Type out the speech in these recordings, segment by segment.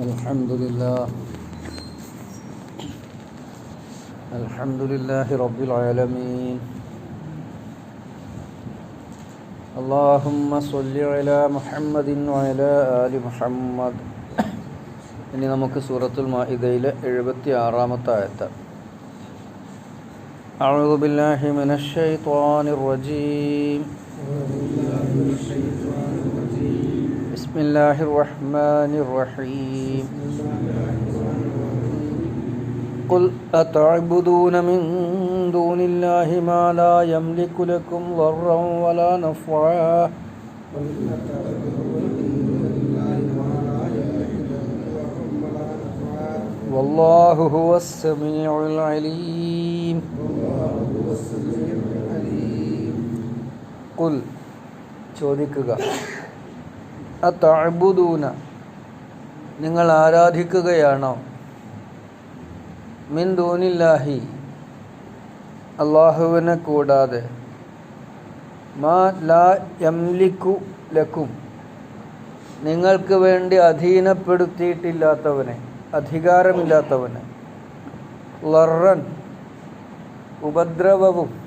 الحمد لله الحمد لله رب العالمين اللهم صل على محمد وعلى آل محمد ഇനി നമുക്ക് സൂറത്തുൽ മാഇദയിലെ എഴുപത്തി ആറാമത്തെ ആയത്ത് أعوذ بالله من الشيطان الرجيم بسم الله الرحمن الرحيم قل أتعبدون من دون الله ما لا يملك لكم ضرا ولا نفعا والله هو السميع العليم قل ചോദിക്കുക അത്തഅബുദൂന. നിങ്ങൾ ആരാധിക്കുകയാണോ. മിൻ ദൂനില്ലാഹി. അള്ളാഹുവിനെ കൂടാതെ. മാ ലാ യംലിക്കു ലക്കും. നിങ്ങൾക്ക് വേണ്ടി അധീനപ്പെടുത്തിയിട്ടില്ലാത്തവനെ അധികാരമില്ലാത്തവനെ. ലറൻ ഉപദ്രവവും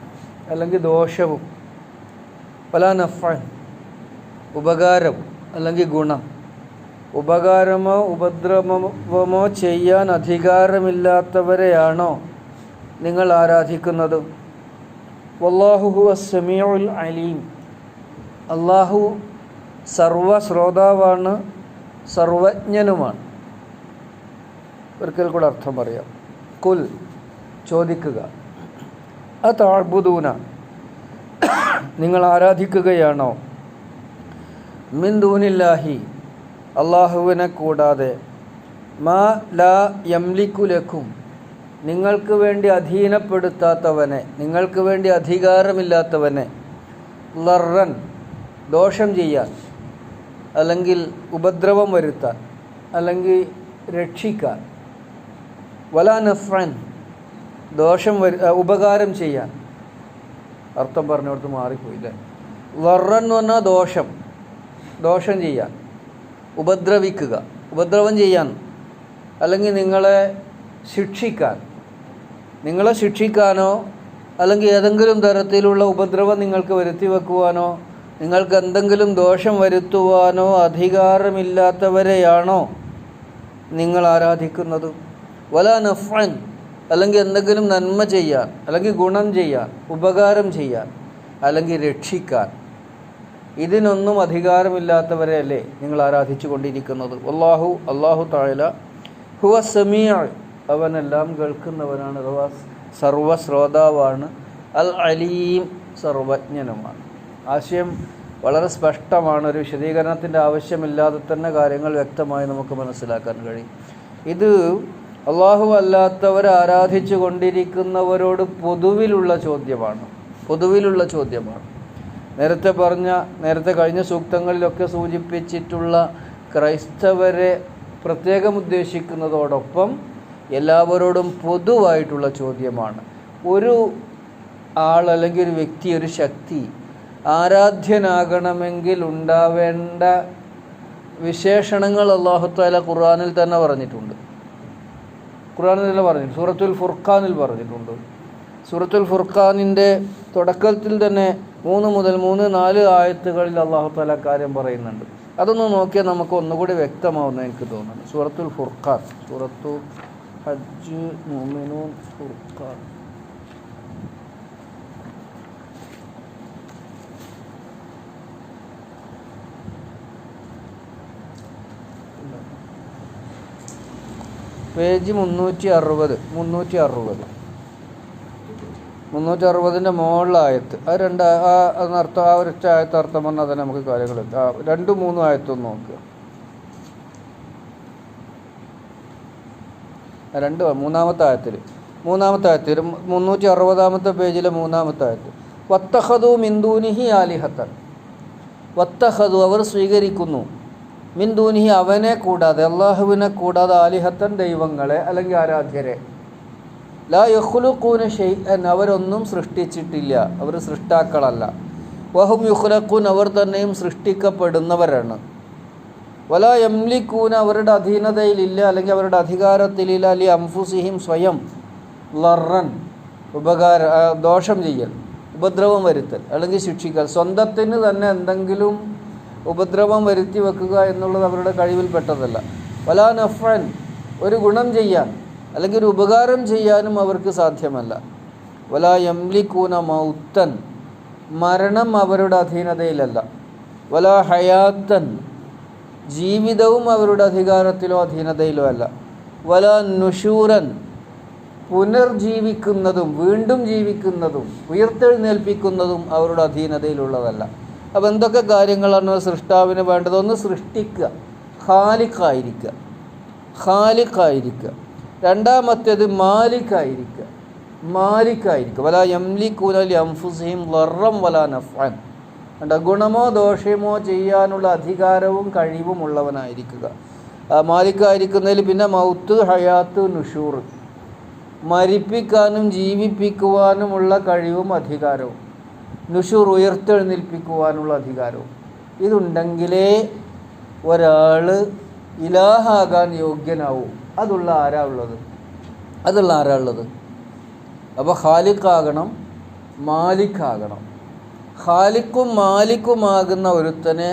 അല്ലെങ്കിൽ ദോഷവും. പല നഫൻ ഉപകാരം. അല്ലെങ്കിൽ ഗുണം. ഉപകാരമോ ഉപദ്രവമോ ചെയ്യാൻ അധികാരമില്ലാത്തവരെയാണോ നിങ്ങൾ ആരാധിക്കുന്നത്? വല്ലാഹുഹു അസമിയുൽ അലീം. അള്ളാഹു സർവശ്രോതാവാണ് സർവജ്ഞനുമാണ്. ഒരിക്കൽ കൂടെ അർത്ഥം പറയാം. കുൽ ചോദിക്കുക. അത് താഴ്ബുദൂന നിങ്ങൾ ആരാധിക്കുകയാണോ? മിൻ ദൂനില്ലാഹി അള്ളാഹുവിനെ കൂടാതെ. മാ ലാ യംലിക്കുലക്കും നിങ്ങൾക്ക് വേണ്ടി അധീനപ്പെടുത്താത്തവനെ നിങ്ങൾക്ക് വേണ്ടി അധികാരമില്ലാത്തവനെ ലറൻ ദോഷം ചെയ്യാൻ അല്ലെങ്കിൽ ഉപദ്രവം വരുത്താൻ അല്ലെങ്കിൽ രക്ഷിക്കാൻ. വലാ നഫ്രൻ ദോഷം വരു ഉപകാരം ചെയ്യാൻ. അർത്ഥം പറഞ്ഞിടത്ത് മാറിപ്പോയില്ലേ? ലറൻ എന്ന് പറഞ്ഞാൽ ദോഷം. ദോഷം ചെയ്യാൻ. ഉപദ്രവിക്കുക. ഉപദ്രവം ചെയ്യാൻ. അല്ലെങ്കിൽ നിങ്ങളെ ശിക്ഷിക്കാൻ. നിങ്ങളെ ശിക്ഷിക്കാനോ അല്ലെങ്കിൽ ഏതെങ്കിലും തരത്തിലുള്ള ഉപദ്രവം നിങ്ങൾക്ക് വരുത്തി വെക്കുവാനോ നിങ്ങൾക്ക് എന്തെങ്കിലും ദോഷം വരുത്തുവാനോ അധികാരമില്ലാത്തവരെയാണോ നിങ്ങൾ ആരാധിക്കുന്നത്? വല നഫൻ അല്ലെങ്കിൽ എന്തെങ്കിലും നന്മ ചെയ്യാൻ അല്ലെങ്കിൽ ഗുണം ചെയ്യാൻ ഉപകാരം ചെയ്യാൻ അല്ലെങ്കിൽ രക്ഷിക്കാൻ. ഇതിനൊന്നും അധികാരമില്ലാത്തവരെ അല്ലേ നിങ്ങൾ ആരാധിച്ചു കൊണ്ടിരിക്കുന്നത് അള്ളാഹു അള്ളാഹു താഴല ഹുവ സെമിയ അവനെല്ലാം കേൾക്കുന്നവനാണ്. അഥവാ സർവശ്രോതാവാണ് അൽ അലീം സർവജ്ഞനുമാണ്. ആശയം വളരെ സ്പഷ്ടമാണ്. ഒരു വിശദീകരണത്തിന്റെ ആവശ്യമില്ലാതെ തന്നെ കാര്യങ്ങൾ വ്യക്തമായി നമുക്ക് മനസ്സിലാക്കാൻ കഴിയും. ഇത് അള്ളാഹു അല്ലാത്തവർ ആരാധിച്ചു കൊണ്ടിരിക്കുന്നവരോട് പൊതുവിലുള്ള ചോദ്യമാണ്. പൊതുവിലുള്ള ചോദ്യമാണ്. നേരത്തെ പറഞ്ഞ നേരത്തെ കഴിഞ്ഞ സൂക്തങ്ങളിലൊക്കെ സൂചിപ്പിച്ചിട്ടുള്ള ക്രൈസ്തവരെ പ്രത്യേകം ഉദ്ദേശിക്കുന്നതോടൊപ്പം എല്ലാവരോടും പൊതുവായിട്ടുള്ള ചോദ്യമാണ്. ഒരു ആൾ അല്ലെങ്കിൽ ഒരു വ്യക്തി ഒരു ശക്തി ആരാധ്യനാകണമെങ്കിൽ ഉണ്ടാവേണ്ട വിശേഷണങ്ങൾ അള്ളാഹുത്താല ഖുർആാനിൽ തന്നെ പറഞ്ഞിട്ടുണ്ട്. ഖുർആാനിൽ തന്നെ പറഞ്ഞിട്ടുണ്ട്. സൂറത്തുൽ ഫുർഖാനിൽ പറഞ്ഞിട്ടുണ്ട്. സൂറത്തുൽ ഫുർഖാനിന്റെ തുടക്കത്തിൽ തന്നെ മൂന്ന് മുതൽ മൂന്ന് നാല് ആയത്തുകളിൽ അള്ളാഹു താല കാര്യം പറയുന്നുണ്ട്. അതൊന്ന് നോക്കിയാൽ നമുക്ക് ഒന്നുകൂടി വ്യക്തമാവുന്ന എനിക്ക് തോന്നുന്നു. സൂറത്തുൽ ഫുർഖാൻ. സൂറത്തു ഹജ്ജ് മുമിനൂൻ ഫുർഖാൻ. പേജ് മുന്നൂറ്റി അറുപത്. മുന്നൂറ്റി അറുപത്. മുന്നൂറ്റി അറുപതിന്റെ മുകളിലായത്ത് ആ രണ്ട് ആ അർത്ഥം ആ ഒരൊറ്റ ആയത്ത് അർത്ഥം പറഞ്ഞാൽ തന്നെ നമുക്ക് കാര്യങ്ങൾ രണ്ടും മൂന്നും ആയത്തും നോക്കുക. രണ്ട് മൂന്നാമത്തെ ആയത്തിൽ മൂന്നാമത്തെ ആയത്തിൽ മുന്നൂറ്റി അറുപതാമത്തെ പേജിലെ മൂന്നാമത്തെ ആയത്ത്. വത്തഹദു മിന്ദൂനിഹി ആലിഹത്തൻ. വത്തഹദു അവർ സ്വീകരിക്കുന്നു. മിന്ദൂനിഹി അവനെ കൂടാതെ അള്ളാഹുവിനെ കൂടാതെ ആലിഹത്തൻ ദൈവങ്ങളെ അല്ലെങ്കിൽ ആരാധ്യരെ. ലാ യഹ്ലുഖൂന അവരൊന്നും സൃഷ്ടിച്ചിട്ടില്ല. അവർ സൃഷ്ടാക്കളല്ല. വഹും യുഹ്ലഖൂൻ അവർ തന്നെയും സൃഷ്ടിക്കപ്പെടുന്നവരാണ്. വല യംലിക്കൂന അവരുടെ അധീനതയിലില്ല. അല്ലെങ്കിൽ അവരുടെ അധികാരത്തിലില്ല. അല്ലെ അംഫുസിഹിം സ്വയം ലറൻ. ഉപകാര ദോഷം ചെയ്യൽ. ഉപദ്രവം വരുത്തൽ. അല്ലെങ്കിൽ ശിക്ഷിക്കൽ. സ്വന്തത്തിന് തന്നെ എന്തെങ്കിലും ഉപദ്രവം വരുത്തി വെക്കുക എന്നുള്ളത് അവരുടെ കഴിവിൽപ്പെട്ടതല്ല. വലാ നഫ്രൻ. ഒരു ഗുണം ചെയ്യാൻ. അല്ലെങ്കിൽ ഒരു ഉപകാരം ചെയ്യാനും അവർക്ക് സാധ്യമല്ല. വലാ യംലിക്കൂന മൗത്തൻ. മരണം അവരുടെ അധീനതയിലല്ല. വല ഹയാത്തൻ. ജീവിതവും അവരുടെ അധികാരത്തിലോ അധീനതയിലോ അല്ല. വല നുഷൂരൻ പുനർജീവിക്കുന്നതും വീണ്ടും ജീവിക്കുന്നതും ഉയർത്തെഴുന്നേൽപ്പിക്കുന്നതും അവരുടെ അധീനതയിലുള്ളതല്ല. അപ്പം എന്തൊക്കെ കാര്യങ്ങളാണ് സൃഷ്ടാവിന് വേണ്ടത്? ഒന്ന് സൃഷ്ടിക്കുക. ഖാലിഖായിരിക്കുക. ഖാലിഖായിരിക്കുക. രണ്ടാമത്തേത് മാലിക്കായിരിക്കുക. മാലിക്കായിരിക്കുക. വല യംലിക്കൂലി അംഫുസിഹിം ലറം വല നഫാൻ കണ്ട? ഗുണമോ ദോഷമോ ചെയ്യാനുള്ള അധികാരവും കഴിവും ഉള്ളവനായിരിക്കുക. മാലിക്കായിരിക്കുന്നതിൽ പിന്നെ മൗത്ത് ഹയാത്ത് നുഷൂർ. മരിപ്പിക്കാനും ജീവിപ്പിക്കുവാനുമുള്ള കഴിവും അധികാരവും. നുഷൂർ ഉയർത്തെഴുന്നേൽപ്പിക്കുവാനുള്ള അധികാരവും. ഇതുണ്ടെങ്കിലേ ഒരാൾ ഇലാഹാകാൻ യോഗ്യനാവും. അതുള്ള ആരാ ഉള്ളത്? അതുള്ള ആരാ ഉള്ളത്? അപ്പോൾ ഹാലിക്കാകണം മാലിക്കാകണം ഹാലിക്കും മാലിക്കുമാകുന്ന ഒരുത്തനെ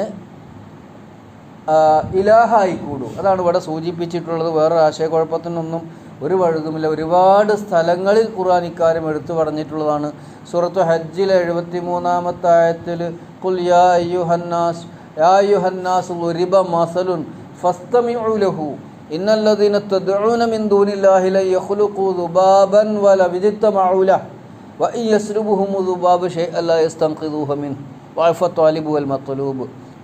ഇലാഹായി ഇലാഹായിക്കൂടൂ അതാണ് ഇവിടെ സൂചിപ്പിച്ചിട്ടുള്ളത്. വേറെ ആശയക്കുഴപ്പത്തിനൊന്നും ഒരു വഴുതുമില്ല. ഒരുപാട് സ്ഥലങ്ങളിൽ ഖുർആൻ ഇക്കാര്യം എടുത്തു പറഞ്ഞിട്ടുള്ളതാണ്. സൂറത്ത് ഹജ്ജിൽ എഴുപത്തി മൂന്നാമത്തെ ആയത്തിൽ കുൽ യാ അയ്യുഹന്നാസ് യാ അയ്യുഹന്നാസ് ഉരിബ മസലുൻ ഫസ്തമിഉ ലഹു. ഇന്നല്ലദീന മിൻ ദൂനില്ലാഹി യഖ്ലുഖു മിൻ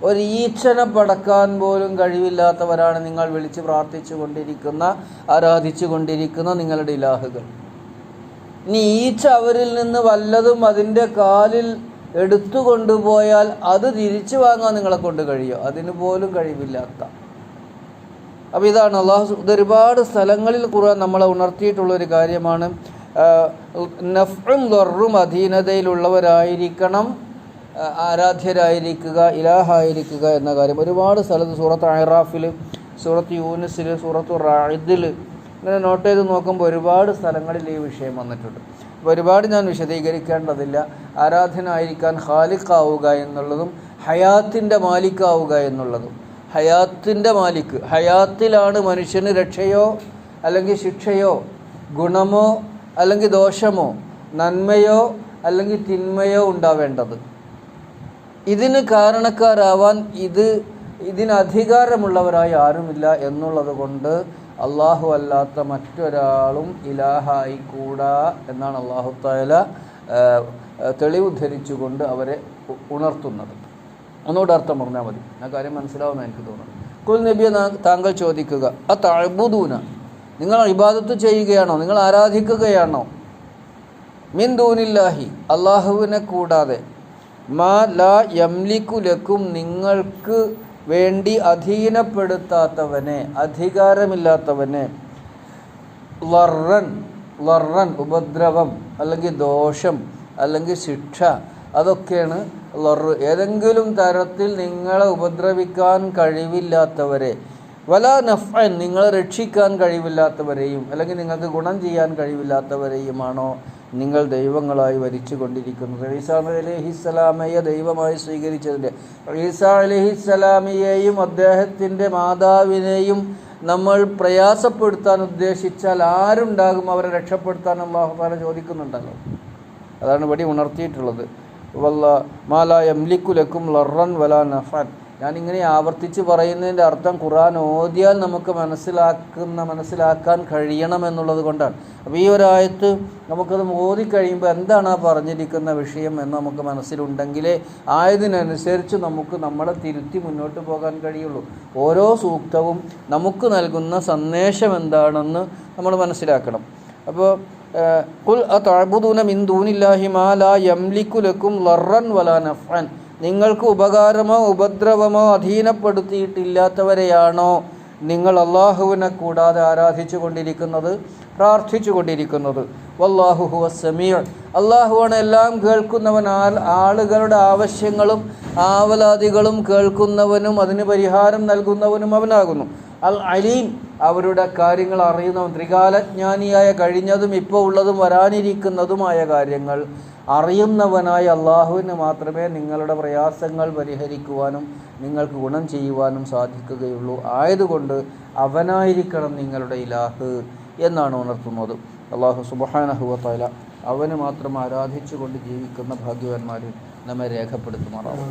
ഒരു ഈച്ചനെ പടക്കാൻ പോലും കഴിവില്ലാത്തവരാണ് നിങ്ങൾ വിളിച്ച് പ്രാർത്ഥിച്ചു കൊണ്ടിരിക്കുന്ന ആരാധിച്ചു കൊണ്ടിരിക്കുന്ന നിങ്ങളുടെ ഇലാഹുകൾ. ഇനി ഈച്ച അവരിൽ നിന്ന് വല്ലതും അതിന്റെ കാലിൽ എടുത്തു കൊണ്ടുപോയാൽ അത് തിരിച്ചു വാങ്ങാൻ നിങ്ങളെ കൊണ്ട് കഴിയുമോ അതിന് പോലും കഴിവില്ലാത്ത. അപ്പോൾ ഇതാണ് അള്ളാഹു ഇത് ഒരുപാട് സ്ഥലങ്ങളിൽ ഖുർആൻ നമ്മളെ ഉണർത്തിയിട്ടുള്ള ഒരു കാര്യമാണ്. നഫും ദൊറും അധീനതയിലുള്ളവരായിരിക്കണം ആരാധ്യരായിരിക്കുക ഇലാഹായിരിക്കുക എന്ന കാര്യം. ഒരുപാട് സ്ഥലത്ത് സൂറത്ത് ഐറാഫിൽ സൂറത്ത് യൂനിസിൽ സൂറത്ത് റായിദിൽ ഇങ്ങനെ നോട്ട് ചെയ്ത് നോക്കുമ്പോൾ ഒരുപാട് സ്ഥലങ്ങളിൽ ഈ വിഷയം വന്നിട്ടുണ്ട്. അപ്പോൾ ഒരുപാട് ഞാൻ വിശദീകരിക്കേണ്ടതില്ല. ആരാധനായിരിക്കാൻ ഹാലിക്കാവുക എന്നുള്ളതും ഹയാത്തിന്റെ മാലിക്കാവുക എന്നുള്ളതും. ഹയാത്തിന്റെ മാലിക്ക് ഹയാത്തിലാണ് മനുഷ്യന് രക്ഷയോ അല്ലെങ്കിൽ ശിക്ഷയോ ഗുണമോ അല്ലെങ്കിൽ ദോഷമോ നന്മയോ അല്ലെങ്കിൽ തിന്മയോ ഉണ്ടാവേണ്ടത്. ഇതിന് കാരണക്കാരാവാൻ ഇത് ഇതിനധികാരമുള്ളവരായി ആരുമില്ല എന്നുള്ളത് കൊണ്ട് അള്ളാഹു അല്ലാത്ത മറ്റൊരാളും ഇലാഹായി കൂടാ എന്നാണ് അള്ളാഹു താല തെളിവ് ധരിച്ചുകൊണ്ട് അവരെ ഉണർത്തുന്നത്. ഒന്നുകൂടെ അർത്ഥം പറഞ്ഞാൽ മതി. ആ കാര്യം മനസ്സിലാവുമെന്ന് എനിക്ക് തോന്നുന്നു. കുൽ നബിയെ താങ്കൾ ചോദിക്കുക ആ തഴബുദൂന നിങ്ങൾ ഇബാദത്ത് ചെയ്യുകയാണോ? നിങ്ങൾ ആരാധിക്കുകയാണോ? മിൻ ദൂനില്ലാഹി അള്ളാഹുവിനെ കൂടാതെ. മാ ലാ യംലിക്കുലക്കും നിങ്ങൾക്ക് വേണ്ടി അധീനപ്പെടുത്താത്തവനെ അധികാരമില്ലാത്തവനെ. ലറൻ ലറൻ ഉപദ്രവം അല്ലെങ്കിൽ ദോഷം അല്ലെങ്കിൽ ശിക്ഷ അതൊക്കെയാണ് ലൊറു ഏതെങ്കിലും തരത്തിൽ നിങ്ങളെ ഉപദ്രവിക്കാൻ കഴിവില്ലാത്തവരെ വല നഫൻ നിങ്ങളെ രക്ഷിക്കാൻ കഴിവില്ലാത്തവരെയും അല്ലെങ്കിൽ നിങ്ങൾക്ക് ഗുണം ചെയ്യാൻ കഴിവില്ലാത്തവരെയുമാണോ നിങ്ങൾ ദൈവങ്ങളായി വരിച്ചു കൊണ്ടിരിക്കുന്നത് ഈസാ അലഹിസ്സലാമയെ ദൈവമായി സ്വീകരിച്ചതിന്റെ ഈസാ അലഹിസ്സലാമിയെയും അദ്ദേഹത്തിന്റെ മാതാവിനെയും നമ്മൾ പ്രയാസപ്പെടുത്താൻ ഉദ്ദേശിച്ചാൽ ആരുണ്ടാകും അവരെ രക്ഷപ്പെടുത്താൻ? അള്ളാഹു താല ചോദിക്കുന്നുണ്ടല്ലോ. അതാണ് ഇവിടെ ഉണർത്തിയിട്ടുള്ളത്. വല്ല മാല ലറൻ വല നഫൻ. ഞാനിങ്ങനെ ആവർത്തിച്ച് പറയുന്നതിന്റെ അർത്ഥം ഖുറാൻ ഓതിയാൽ നമുക്ക് മനസ്സിലാക്കുന്ന മനസ്സിലാക്കാൻ കഴിയണം എന്നുള്ളത് കൊണ്ടാണ്. അപ്പോൾ ഈ ഒരായത്ത് നമുക്കത് ഓതി കഴിയുമ്പോൾ എന്താണ് ആ പറഞ്ഞിരിക്കുന്ന വിഷയം എന്ന് നമുക്ക് മനസ്സിലുണ്ടെങ്കിലേ ആയതിനനുസരിച്ച് നമുക്ക് നമ്മളെ തിരുത്തി മുന്നോട്ട് പോകാൻ കഴിയുള്ളൂ. ഓരോ സൂക്തവും നമുക്ക് നൽകുന്ന സന്ദേശം എന്താണെന്ന് നമ്മൾ മനസ്സിലാക്കണം. അപ്പോൾ കുൽ അതഅബുദൂന മിൻ ദൂനില്ലാഹി മാ ലാ യംലിക്കു ലക്കും ലറൻ വലാ നഫ്അൻ നിങ്ങൾക്ക് ഉപകാരമോ ഉപദ്രവമോ അധീനപ്പെടുത്തിയിട്ടില്ലാത്തവരെയാണോ നിങ്ങൾ അള്ളാഹുവിനെ കൂടാതെ ആരാധിച്ചു കൊണ്ടിരിക്കുന്നത് പ്രാർത്ഥിച്ചു കൊണ്ടിരിക്കുന്നത് വല്ലാഹു ഹുവ സമീർ അള്ളാഹുവാണ് എല്ലാം കേൾക്കുന്നവൻ. ആളുകളുടെ ആവശ്യങ്ങളും ആവലാതികളും കേൾക്കുന്നവനും അതിന് പരിഹാരം നൽകുന്നവനും അവനാകുന്നു. അൽ അലീം അവരുടെ കാര്യങ്ങൾ അറിയുന്നവൻ ത്രികാലജ്ഞാനിയായ കഴിഞ്ഞതും ഇപ്പോൾ ഉള്ളതും വരാനിരിക്കുന്നതുമായ കാര്യങ്ങൾ അറിയുന്നവനായ അള്ളാഹുവിന് മാത്രമേ നിങ്ങളുടെ പ്രയാസങ്ങൾ പരിഹരിക്കുവാനും നിങ്ങൾക്ക് ഗുണം ചെയ്യുവാനും സാധിക്കുകയുള്ളൂ. ആയതുകൊണ്ട് അവനായിരിക്കണം നിങ്ങളുടെ ഇലാഹ് എന്നാണ് ഉണർത്തുന്നത്. അള്ളാഹു സുബഹാനഹുവത്തല അവന് മാത്രം ആരാധിച്ചുകൊണ്ട് ജീവിക്കുന്ന ഭാഗ്യവാന്മാരിൽ നമ്മെ രേഖപ്പെടുത്തുമാറാവും